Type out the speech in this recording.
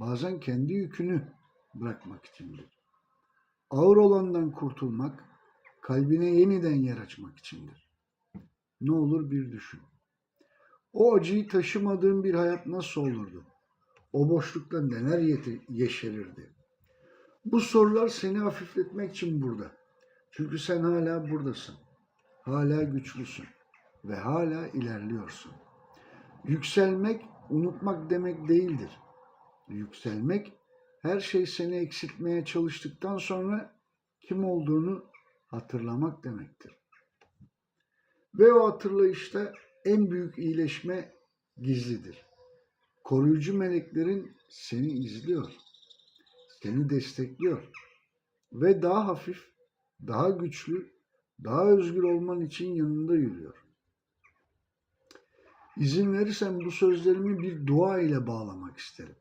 bazen kendi yükünü bırakmak içindir. Ağır olandan kurtulmak, kalbine yeniden yer açmak içindir. Ne olur bir düşün. O acıyı taşımadığın bir hayat nasıl olurdu? O boşlukta neler yeşerirdi? Bu sorular seni hafifletmek için burada. Çünkü sen hala buradasın. Hala güçlüsün ve hala ilerliyorsun. Yükselmek unutmak demek değildir. Yükselmek her şey seni eksiltmeye çalıştıktan sonra kim olduğunu hatırlamak demektir. Ve o hatırlayışta en büyük iyileşme gizlidir. Koruyucu meleklerin seni izliyor, seni destekliyor ve daha hafif, daha güçlü, daha özgür olman için yanında yürüyor. İzin verirsen bu sözlerimi bir dua ile bağlamak isterim.